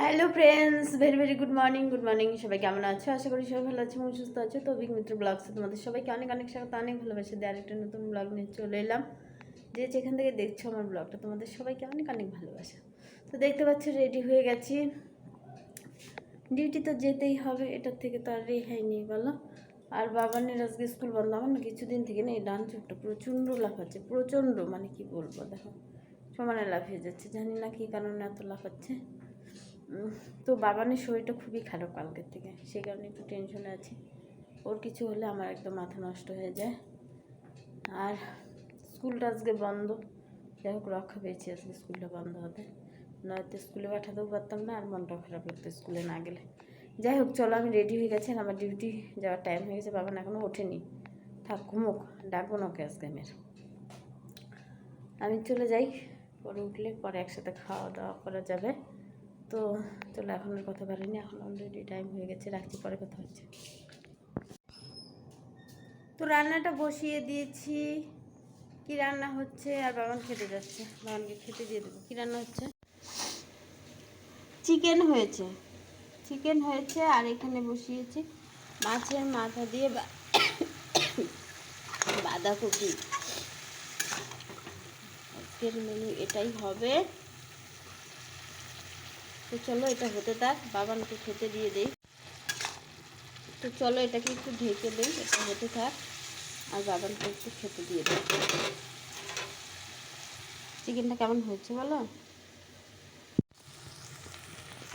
Hello friends very very good morning good morning সবাই কেমন আছো? আশা করি সবাই ভালো আছে এবং সুস্থ আছো। তো অভিক মিত্র ব্লগসে তোমাদের সবাইকে অনেক অনেক স্বাগত, অনেক ভালোবাসে দিয়ে আরেকটা নতুন ব্লগ নিয়ে চলে এলাম। যে যেখান থেকে দেখছ আমার ব্লগটা তোমাদের সবাইকে অনেক অনেক ভালোবাসা। তো দেখতে পাচ্ছ রেডি হয়ে গেছি। ডিউটি তো যেতেই হবে, এটার থেকে তো আর রেহাই নেই, বলো। আর বাবানের আজকে স্কুল বন্ধ, আমার না কিছুদিন থেকে না এই ডান চোখটা প্রচণ্ড লাফাচ্ছে, প্রচণ্ড মানে কি বলব, দেখো। সমানে লাফিয়ে যাচ্ছে, জানি না কী কারণে এত লাফাচ্ছে। তো বাবানের শরীরটা খুবই খারাপ কালকের থেকে, সেই কারণে একটু টেনশনে আছি। ওর কিছু হলে আমার একদম মাথা নষ্ট হয়ে যায়। আর স্কুলটা আজকে বন্ধ। যাই হোক, রক্ষা পেয়েছি আজকে স্কুলটা বন্ধ হতে। নয়তো স্কুলে পাঠাতেও পারতাম না, আর মনটাও খারাপ লাগতো স্কুলে না গেলে। যাই হোক, চলো, আমি রেডি হয়ে গেছি আমার ডিউটি যাওয়ার টাইম হয়ে গেছে বাবান এখনও ওঠেনি। থাক, ঘুমুক, ডাকবো না ওকে আজকে আমি আমি চলে যাই, পরে উঠলে পরে একসাথে খাওয়া দাওয়া করা যাবে। তো, চলো এখন আর কথা পারিনি এখন অলরেডি টাইম হয়ে গেছে, রাখছি, পরে কথা হচ্ছে। তো রান্নাটা বসিয়ে দিয়েছি। কি রান্না হচ্ছে? আর বাবান খেতে যাচ্ছে বাবানকে খেতে দিয়ে দেবো। কি রান্না হচ্ছে? চিকেন হয়েছে। চিকেন হয়েছে, আর এখানে বসিয়েছি মাছের মাথা দিয়ে বাঁধাকপি। আজকের মেনু এটাই হবে। তো চলো এটা হতে থাক, বাবানকে খেতে দিয়ে দেই। তো চলো এটাকে একটু ঢেকে দেই, এটা হতে থাক, আর বাবানকে একটু খেতে দিয়ে দেই। চিকেনটা কেমন হয়েছে বলো?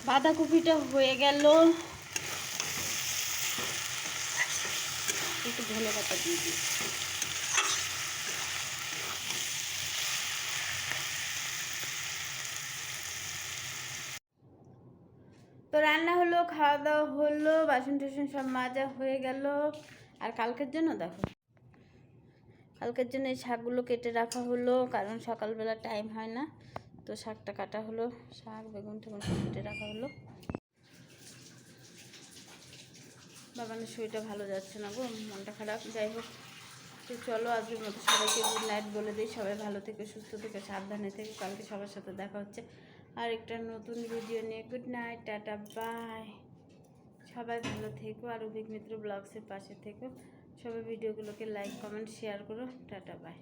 বাঁধাকপিটা হয়ে গেল। একটু ধনে পাতা দিয়ে দিই। তো রান্না হলো, খাওয়া দাওয়া হলো, বাসন টাসন সব মাজা হয়ে গেল। আর কালকের জন্য দেখো, কালকের জন্য এই শাকগুলো কেটে রাখা হলো, কারণ সকালবেলা টাইম হয় না। তো শাকটা কাটা হলো, শাক, বেগুন টেগুন কেটে রাখা হলো। বাবানের শরীরটা ভালো যাচ্ছে না গো, মনটা খারাপ। যাই হোক, তো চলো, আজকের মতো সবাইকে গুড নাইট বলে দিই। সবাই ভালো থেকে, সুস্থ থেকে, সাবধানে থেকে। কালকে সবার সাথে দেখা হচ্ছে। আর একটা নতুন ভিডিও নিয়ে গুড নাইট টাটা বাই সবাই ভালো থেকো আর অভিক মিত্র ব্লগসের পাশে থেকো। সবাই ভিডিওগুলোকে লাইক কমেন্ট শেয়ার করো। Tata bye